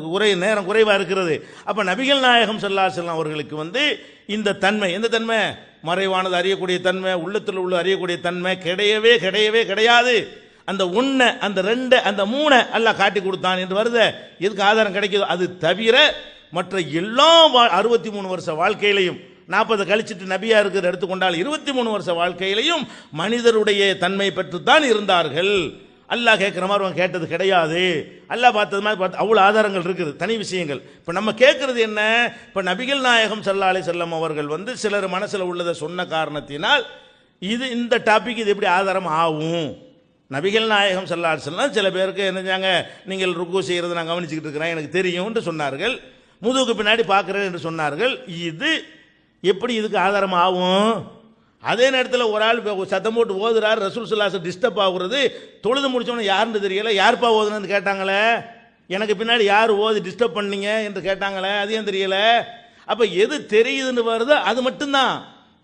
உரை நேரம் குறைவாக இருக்கிறது. அப்போ நபிகள் நாயகம் செல்லா அலைஹி அவர்களுக்கு வந்து இந்த தன்மை எந்த தன்மை? மறைவானது அறியக்கூடிய தன்மை உள்ளத்தில் உள்ள அறியக்கூடிய தன்மை கிடையவே கிடையவே கிடையாது. அந்த ஒன்றை அந்த ரெண்டை அந்த மூணை எல்லாம் காட்டி கொடுத்தான் என்று வருத. எதுக்கு ஆதாரம் கிடைக்குதோ? அது தவிர மற்ற எல்லா அறுபத்தி மூணு வருஷ வாழ்க்கையிலையும் நாற்பது கழிச்சிட்டு நபியா இருக்கிற எடுத்துக்கொண்டால் இருபத்தி மூணு வருஷ வாழ்க்கையிலையும் மனிதருடைய தன்மை பெற்றுத்தான் இருந்தார்கள். அல்லாஹ் கேட்குற மாதிரி அவன் கேட்டது கிடையாது. அல்லாஹ் பார்த்தது மாதிரி பார்த்து அவ்வளோ ஆதாரங்கள் இருக்குது தனி விஷயங்கள். இப்போ நம்ம கேட்குறது என்ன? இப்போ நபிகள் நாயகம் சல்லா அலி செல்லம் அவர்கள் வந்து சிலர் மனசில் உள்ளதை சொன்ன காரணத்தினால் இது இந்த டாபிக் இது எப்படி ஆதாரம் ஆகும்? நபிகள் நாயகம் சல்லா அலி வஸல்லம் சில பேருக்கு என்ன செஞ்சாங்க? நீங்கள் ருக்கு செய்கிறது நான் கவனிச்சுக்கிட்டு இருக்கிறேன் எனக்கு தெரியும் என்று சொன்னார்கள். முதுகுக்கு பின்னாடி பார்க்குறேன் என்று சொன்னார்கள். இது எப்படி இதுக்கு ஆதாரம் ஆகும்? அதே நேரத்தில் ஒரு ஆள் சத்தம் போட்டு ஓதுறார் ரசூல் சுல்லாசு டிஸ்டர்ப் ஆகுறது தொழுது முடிச்சோன்னு யாருன்னு தெரியல யாருப்பா ஓதுனன்னு கேட்டாங்களே? எனக்கு பின்னாடி யார் ஓதி டிஸ்டர்ப் பண்ணீங்க? என்று கேட்டாங்களே அது ஏன் தெரியல? அப்போ எது தெரியுதுன்னு வருதோ அது மட்டும்தான்.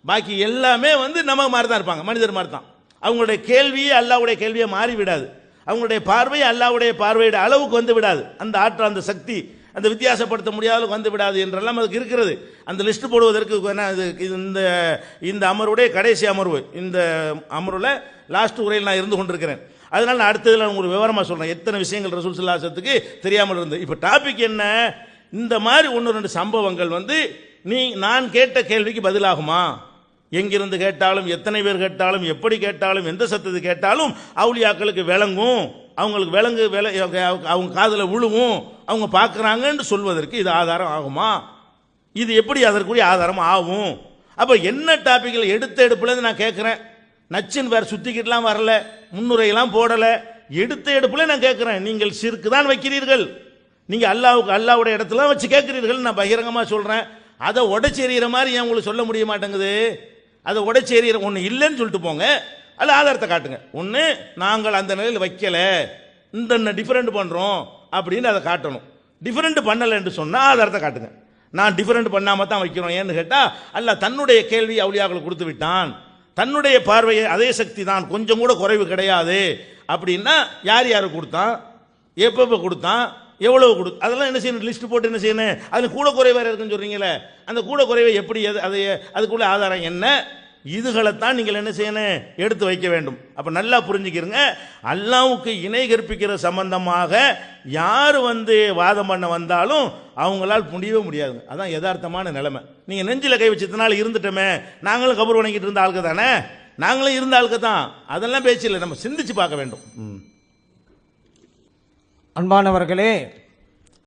பாக்கி எல்லாமே வந்து நம்ம மாதிரி தான் இருப்பாங்க மனிதர் மாதிரி தான் அவங்களுடைய கேள்வியே அல்லாவுடைய கேள்வியை மாறி விடாது அவங்களுடைய பார்வை அல்லாவுடைய பார்வையோட அளவுக்கு வந்து விடாது. அந்த ஆற்றல் அந்த சக்தி அந்த வித்தியாசப்படுத்த முடியாத வந்து விடாது என்றெல்லாம் அதுக்கு இருக்கிறது. அந்த லிஸ்ட் போடுவதற்கு என்ன இந்த இந்த அமர்வுடைய கடைசி அமர்வு. இந்த அமர்வில் லாஸ்ட் உரையில் நான் இருந்து கொண்டிருக்கிறேன். அதனால் நான் அடுத்ததில் நான் உங்களுக்கு விவரமாக சொல்கிறேன் எத்தனை விஷயங்கள் ரசூல் சுல்லாசத்துக்கு தெரியாமல் இருந்து இப்போ டாபிக் என்ன? இந்த மாதிரி ஒன்று ரெண்டு சம்பவங்கள் வந்து நீ நான் கேட்ட கேள்விக்கு பதிலாகுமா? எங்கிருந்து கேட்டாலும் எத்தனை பேர் கேட்டாலும் எப்படி கேட்டாலும் எந்த சத்தத்தை கேட்டாலும் அவுளியாக்களுக்கு விளங்கும். அவங்களுக்கு விலங்கு விலை அவங்க காதில் விழுவும். அவங்க பார்க்குறாங்கன்னு சொல்வதற்கு இது ஆதாரம் ஆகுமா? இது எப்படி அதற்குரிய ஆதாரம் ஆகும்? அப்போ என்ன டாப்பிக்கில் எடுத்த எடுப்புலேருந்து நான் கேட்குறேன்? நச்சின் வேறு சுற்றிக்கிட்டுலாம் வரல முன்னுரையெல்லாம் போடலை. எடுத்த எடுப்புல நான் கேட்குறேன். நீங்கள் சிறுக்கு தான் வைக்கிறீர்கள். நீங்கள் அல்லாவுக்கு அல்லாவுடைய இடத்துல வச்சு கேட்குறீர்கள் நான் பகிரங்கமாக சொல்கிறேன் அதை உடைச்சி மாதிரி ஏன் உங்களுக்கு சொல்ல முடிய மாட்டேங்குது? அதை உடைச்சி ஒன்று இல்லைன்னு சொல்லிட்டு போங்க. அல்ல ஆதாரத்தை காட்டுங்க. ஒன்று நாங்கள் அந்த நிலையில் வைக்கல. இந்த டிஃபரெண்ட் பண்ணுறோம் அப்படின்னு அதை காட்டணும். டிஃபரெண்ட் பண்ணலைன்னு சொன்னால் ஆதாரத்தை காட்டுங்க. நான் டிஃபரெண்ட் பண்ணாமல் தான் வைக்கிறோம் ஏன்னு கேட்டால் அல்ல தன்னுடைய கேள்வி அவுளியாக்களுக்கு கொடுத்து விட்டான். தன்னுடைய பார்வையை அதே சக்தி தான் கொஞ்சம் கூட குறைவு கிடையாது அப்படின்னா யார் யார் கொடுத்தான்? எப்பப்போ கொடுத்தான்? எவ்வளவு கொடு அதெல்லாம் என்ன செய்யணும்? லிஸ்ட் போட்டு என்ன செய்யணும்? அதில் கூட குறை வேறு இருக்குன்னு சொல்கிறீங்களே அந்த கூட குறைவை எப்படி அது அதை அதுக்குள்ள ஆதாரம் என்ன? இதுகளைத்தான் நீங்கள் என்ன செய்யணும்? எடுத்து வைக்க வேண்டும். அப்போ நல்லா புரிஞ்சுக்கிறங்க. அல்லாவுக்கு இணை கற்பிக்கிற சம்பந்தமாக யார் வந்து வாதம் பண்ண வந்தாலும் அவங்களால் முடியவே முடியாதுங்க அதான் யதார்த்தமான நிலைமை. நீங்கள் நெஞ்சில் கை வச்சதுனால இருந்துட்டோமே நாங்களும் கபர் வணங்கிட்டு இருந்த ஆளுக்கு தானே? நாங்களும் இருந்த ஆளுக்கு தான். அதெல்லாம் பேச்சில்லை நம்ம சிந்திச்சு பார்க்க வேண்டும். ம். அன்பானவர்களே